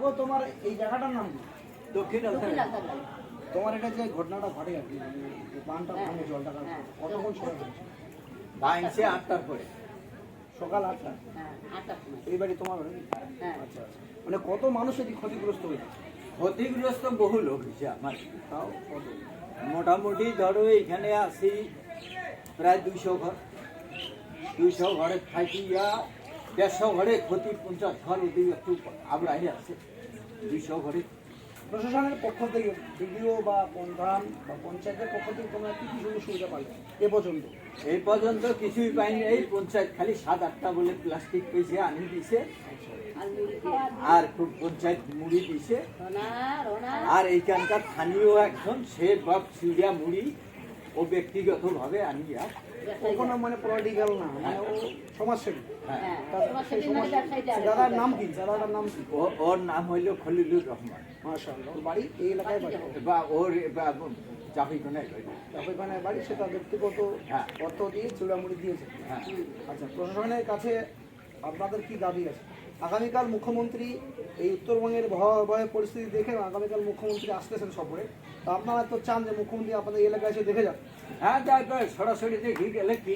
আগো তোমার এই জায়গাটার নাম কি? দক্ষিণ। তোমার এটা যে ঘটনাটা ঘটে আর কি মানে বানটা হ্যাঁ, ভাঙে জলটা হ্যাঁ। কতক্ষণ সময় হয়েছে? ভাঙছে আটটার পরে। সকাল আটটা? হ্যাঁ, এই বাড়ি তোমার। আচ্ছা আচ্ছা। মানে কত মানুষ এদিকে ক্ষতিগ্রস্ত হয়েছে? ক্ষতিগ্রস্ত বহু লোক হয়েছে আমার। তাও কত? মোটামুটি ধরো এখানে আসি প্রায় দুইশো ঘর। দুইশো ঘরে থাকিয়া দেড়শো ঘরে ক্ষতি পঞ্চাশ ঘর ওদিকে একটু আবড়াই আছে। দুইশো ঘরে। প্রশাসনের পক্ষ থেকে বিডিও বা প্রধান বা পঞ্চায়েতের পক্ষ থেকে তোমরা কি কি সুযোগ সুবিধা পাইলে এ পর্যন্ত। এই পর্যন্ত কিছুই পাইনি। এই পঞ্চায়েত খালি সাত আটটা বলে প্লাস্টিক পেয়েছে আনি দিছে। আর খুব পঞ্চায়েত মুড়ি দিছে। আর এইখানকার স্থানীয় একজন সে বাপ সিরিয়া মুড়ি ও ব্যক্তিগতভাবে আনিয়া ব্যবসায়ী কোনো মানে পলিটিক্যাল না মানে ও সমাজসেবী। হ্যাঁ। হ্যাঁ, সেদিন মানে দাদার নাম কি? দাদার নাম কি? ও- ওর নাম হইল খলিলুর রহমান। মাশাআল্লাহ। ওর বাড়ি এই এলাকায় বাড়ি বা ওর চাপিখানায় বাড়ি। তারপর বাড়ি সেটা ব্যক্তিগত হ্যাঁ। অর্থ দিয়ে চুলামুড়ি দিয়েছে। হ্যাঁ। আচ্ছা প্রশাসনের কাছে আপনাদের কি দাবি আছে? আগামীকাল মুখ্যমন্ত্রী এই উত্তরবঙ্গের ভয়াবহ পরিস্থিতি দেখে আগামীকাল মুখ্যমন্ত্রী আসতেছেন সফরে। তো আপনারা তো চান যে মুখ্যমন্ত্রী আপনাদের এলাকায় এসে দেখে যান হ্যাঁ যাই তো সরাসরি দেখি গেলে কি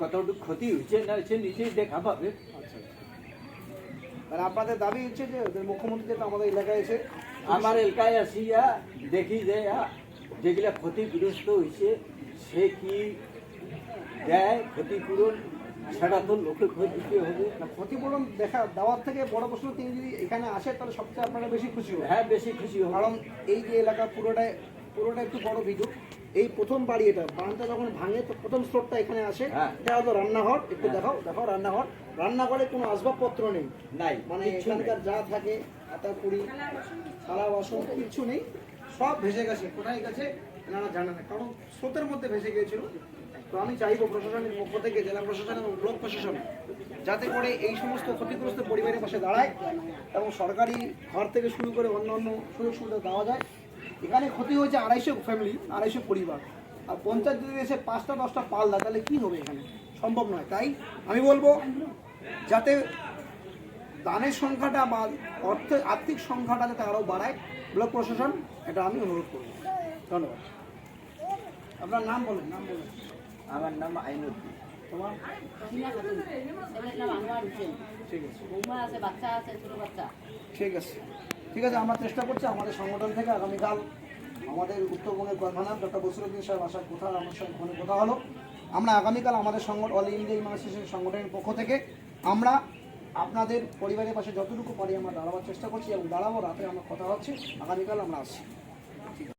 কতটুকু ক্ষতি হয়েছে না হয়েছে নিজেই দেখা পাবে। আচ্ছা মানে আপনাদের দাবি হচ্ছে যে মুখ্যমন্ত্রী যাতে আমাদের এলাকায় এসে আমার এলাকায় আসিয়া দেখি যে যেগুলা ক্ষতিগ্রস্ত হয়েছে সে কি দেয় ক্ষতিপূরণ? সেটা তো লোকে ক্ষতিতে হবে। না, ক্ষতিপূরণ দেখা দেওয়ার থেকে বড় প্রশ্ন তিনি যদি এখানে আসে তাহলে সবচেয়ে আপনারা বেশি খুশি হবে হ্যাঁ বেশি খুশি হবে কারণ এই যে এলাকা পুরোটাই পুরোটা একটু বড় ভিডিও। এই প্রথম বাড়ি এটা বানটা যখন ভাঙে তো প্রথম স্টোরটা এখানে আসে। হ্যাঁ। এটা হলো রান্নাঘর একটু হ্যাঁ। দেখাও দেখাও রান্নাঘর। রান্নাঘরে কোনো আসবাবপত্র নেই। নাই মানে এখানকার যা থাকে আটা কুড়ি থালা বাসন কিছু নেই। সব ভেসে গেছে কোথায় গেছে? এনারা জানে না। কারণ স্রোতের মধ্যে ভেসে গিয়েছিল। তো আমি চাইব প্রশাসনের পক্ষ থেকে, জেলা প্রশাসন এবং ব্লক প্রশাসন, যাতে করে এই সমস্ত ক্ষতিগ্রস্ত পরিবারের পাশে দাঁড়ায় এবং সরকারি ঘর থেকে শুরু করে অন্য অন্য সুযোগ সুবিধা দেওয়া যায়। এখানে ক্ষতি হয়েছে আড়াইশো ফ্যামিলি আড়াইশো পরিবার। আর পঞ্চায়েত যদি এসে পাঁচটা, দশটা পাল দেয়, তাহলে কী হবে এখানে? সম্ভব নয়। তাই আমি বলব, যাতে দানের সংখ্যাটা বা অর্থ আর্থিক সংখ্যাটা যাতে আরও বাড়ায়, ব্লক প্রশাসন, এটা আমি অনুরোধ করব। ধন্যবাদ আপনার নাম বলেন নাম বলেন। আমার নাম আইনুদ্দিন। তোমার। ঠিক আছে বৌমা বাচ্চা আছে, ছোট বাচ্চা। ঠিক আছে। ঠিক আছে আমরা চেষ্টা করছি আমাদের সংগঠন থেকে আগামীকাল আমাদের উত্তরবঙ্গের প্রধান ডক্টর বসিরুদ্দিন সাহেব আসার কথা আমার সঙ্গে ফোনে কথা হলো। আমরা আগামীকাল আমাদের সংগঠন অল ইন্ডিয়া ইমার্সিসের সংগঠনের পক্ষ থেকে আমরা আপনাদের পরিবারের পাশে যতটুকু পারি আমরা দাঁড়াবার চেষ্টা করছি এবং দাঁড়াবো রাতে আমরা কথা হচ্ছে। আগামীকাল আমরা আসছি।